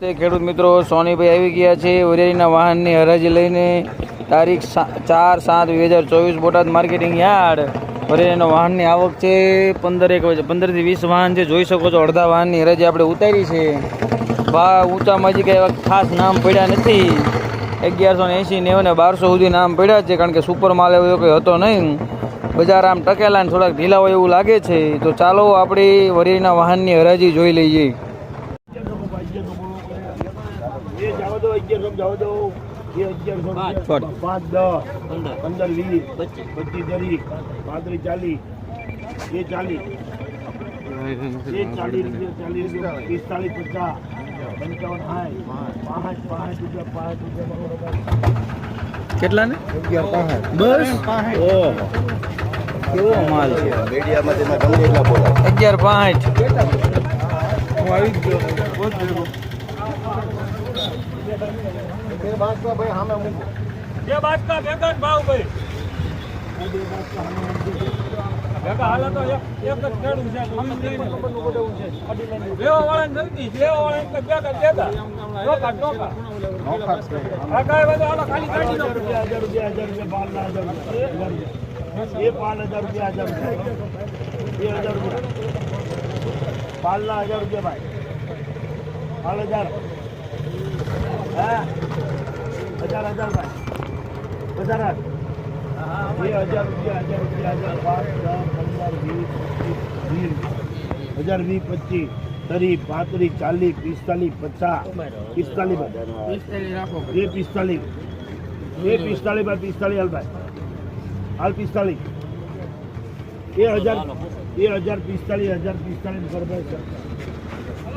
ખેડૂત મિત્રો સોનીભાઈ આવી ગયા છે. વરિયાળીના વાહનની હરાજી લઈને તારીખ ચાર સાત બે હજાર ચોવીસ બોટાદ માર્કેટિંગ યાર્ડ. વરિયાળીના વાહનની આવક છે પંદર એક પંદરથી વીસ વાહન છે. જોઈ શકો છો અડધા વાહનની હરાજી આપણે ઉતારી છે. ભાવ ઊંચામાં હજી કંઈ ખાસ નામ પડ્યા નથી. અગિયારસો ને એંસી નેવું ને બારસો સુધી નામ પડ્યા છે, કારણ કે સુપર માલ એવો કંઈ હતો નહીં. બજાર આમ ટકેલા ને થોડાક ઢીલા હોય એવું લાગે છે. તો ચાલો આપણે વરિયાળીના વાહનની હરાજી જોઈ લઈએ એ જવા દો એ અગિયારસો પાંચ. પાંચ દસ પંદર. વીસ પચીસ. ત્રીસ પાંત્રીસ ચાલીસ એ ચાલીસ. બે ચાલીસ રૂપિયા ચાલીસ રૂપિયા પિસ્તાલીસ પચાસ પંચાવન સાઠ પાંચ પાંચ રૂપિયા પાંચ રૂપિયા કેટલા ને બસ? ઓહો કેવો માલ છે? મીડિયામાં તેમાં ગમે એટલા બોલાય. અગિયાર પાંચ. બે બાજકા ભેગા ને ભાવ ભાઈ. ભેગા હાલે તો એક એક જ ખેડૂત છે લેવા વાળા નથી લેવા વાળા કે ભેગા ભેગા ટોકા ટોકા આ કાંઈ બધું હાલો ખાલી કાઢી નાખો. હજાર રૂપિયા હજાર રૂપિયા બાર ના હજાર રૂપિયા. એ પાંચ હજાર રૂપિયા હજાર રૂપિયા. એ હજાર રૂપિયા. બાર ના હજાર રૂપિયા ભાઈ. બાર હજાર. હા. હજાર હજાર ભાઈ. હજાર આઠ. બે હજાર રૂપિયા હજાર રૂપિયા હજાર પાંચ દસ પંદર વીસ વીસ. હજાર વીસ પચીસ. ત્રીસ પાંત્રીસ ચાલીસ પિસ્તાલીસ પચાસ. પિસ્તાલીસ એ પિસ્તાલીસ બે પિસ્તાલીસ. ભાઈ પિસ્તાલીસ હાલ ભાઈ. હાલ પિસ્તાલીસ. એ હજાર એ હજાર પિસ્તાલીસ હજાર પિસ્તાલીસ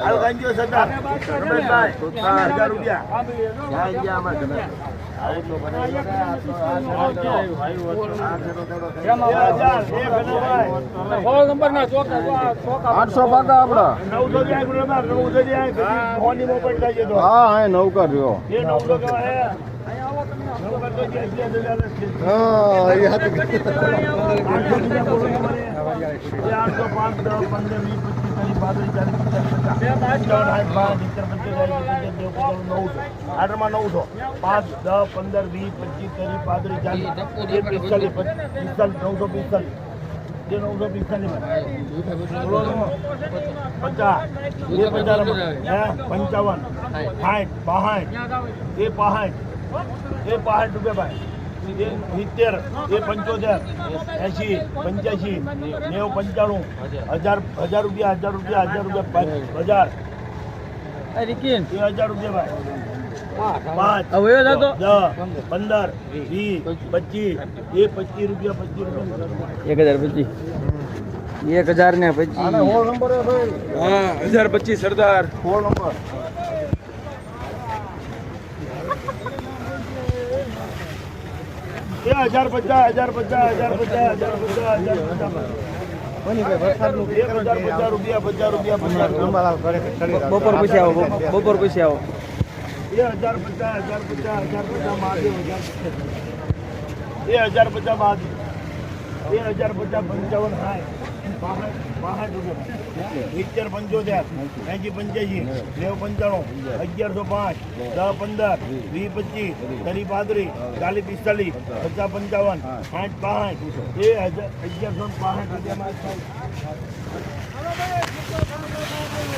કરે તમારે હજાર રૂપિયા ક્યાં ગયા તમે આઠસો પાકા આપડા નવસો જાય જાય પછી ફોનની મોકલ થાય છે તો. હા હા નૌકા રહ્યો એ નવસો કહેવાય, હે? નવસો તો જે અગિયાર હજાર જ છે. હા એ હાથ આઠસો રૂપિયા બોલો તમારે. એ આઠસો પાંચ, દસ, પંદર, વીસ, પચીસ, ત્રીસ, પાંત્રીસ, ચાલીસ, પિસ્તાલીસ, પચાસ. પંચાવન, સાઠ, બાસઠ, સિત્તેર, પંચોતેર, એંસી, એ પાસઠ રૂપિયા ભાઈ. સિત્તેર એ પંચોતેર એસી પંચ્યાસી નેવું પંચાણું હજાર હજાર રૂપિયા હજાર રૂપિયા હજાર રૂપિયા હજાર. રિકિન. એ હજાર રૂપિયા ભાઈ. પાંચ હવે એ દસ પંદર વીસ પચીસ એ પચીસ રૂપિયા પચીસ રૂપિયા. એક હજાર પચીસ. એક હજાર ને પચીસ. નંબર હા હજાર પચીસ સરદાર. હોળ નંબર. એ હજાર પચાસ હજાર પચાસ હજાર પચાસ હજાર પચાસ હજાર પચાસ. બપોર પછી આવો બપોર- પછી આવો. એ હજાર પચાસ હજાર પચાસ હજાર પચાસ મહાદેવ હજાર પચાસ. એ હજાર પચાસ મહાદેવ. એ હજાર પચાસ પંચાવન સાઠ સિત્તેર પંચોતેર એંશી પંચ્યાસી નેવું પંચાણું અગિયારસો પાંચ દસ પંદર વીસ પચીસ ત્રીસ પાંત્રીસ ચાલીસ પિસ્તાલીસ પચાસ પંચાવન સાઠ પાંચ બે હજાર અગિયારસો પાંસઠ રૂપિયામાં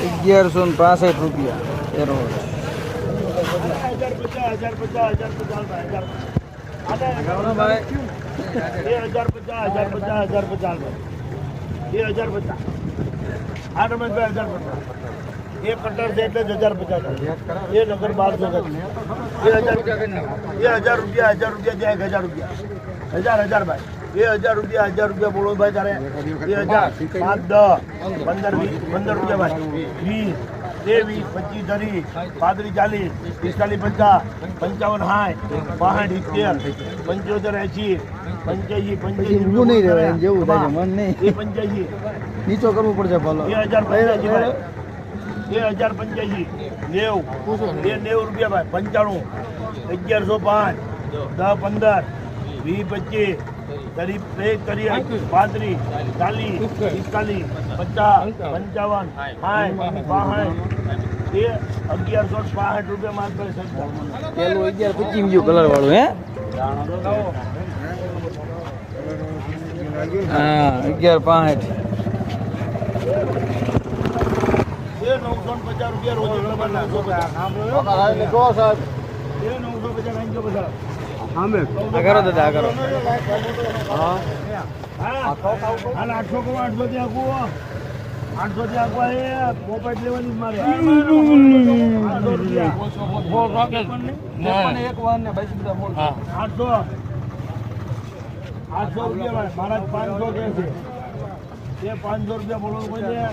અગિયારસો પાસઠ રૂપિયા. હજાર પચાસ હજાર પચાસ હજાર પચાસ હજાર ભાઈ બે હજાર પચાસ હજાર પચાસ હજાર પચાસ બે હજાર પચાસ આ તમે બે હજાર પચાસ એક કટર છે હજાર પચાસ એ નગર બારસો એ હજાર રૂપિયા બે હજાર રૂપિયા હજાર રૂપિયા ત્યાં એક હજાર રૂપિયા હજાર હજાર ભાઈ એ હજાર રૂપિયા હજાર રૂપિયા બોલો ભાઈ તારે. બે હજાર પાંચ દસ પંદર વીસ પંદર રૂપિયા ભાઈ. વીસ ત્રેવીસ પચીસ ધરી પાંત્રીસ ચાલીસ પિસ્તાલીસ પચાસ પંચાવન સાઠ બાસઠ સિત્તેર પંચોતેર એસી પંચ્યાસી પંચ્યાસી ઊભું નહીં રહેવાય, જેવું થાય મન નહીં. એ પંચ્યાસી. નીચો કરવું પડશે ભલો. બે હજાર પંચ્યાસી બે હજાર પંચ્યાસી. નેવું. બે નેવું રૂપિયા ભાઈ. પંચાણું. અગિયારસો પાંચ. દસ પંદર. વીસ પચીસ. તરી એક તરી પાંત્રીસ ચાલીસ પિસ્તાલીસ પચાસ પંચાવન સાઠ બાસઠ એ અગિયારસો બાસઠ રૂપિયા માલ પર સંચાર પેલું અગિયાર પચીસ ગયું કલર વાળું હે હા અગિયાર પાંઠ એ નવસો ને પચાસ રૂપિયા રોજ નંબર નવસો પચાસ એટલે કહો સાહેબ એ નવસો પચાસ આઠસો પચાસ દાદા આ હા. આઠસો કહું આઠસો થી આખું આઠસો થી આખું એ પોપટ લેવાની મારે. આઠસો રૂપિયા. એક વાર ને બાકી બધા મોલ આઠસો. આઠસો રૂપિયા મારા પાંચસો કે છે. એ પાંચસો રૂપિયા બોલો કોઈ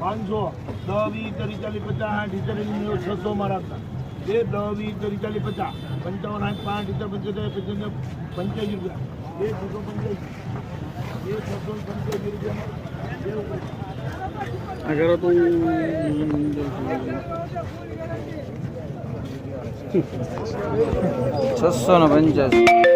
પાંચસો. દસ વીસ ચાલીસ પચાસ. આઠ ઇતર છસો મારા હતા. એ દસ વીસ ચાલીસ પચાસ. પંચાવન આઠ પાંચ ઇતર પંચોતેર પંચોતેર પંચ્યાસી રૂપિયા. બે છસો પંચ્યાસી. બે છસો પંચ્યાસી રૂપિયા. છસો ને પંચ્યાસી.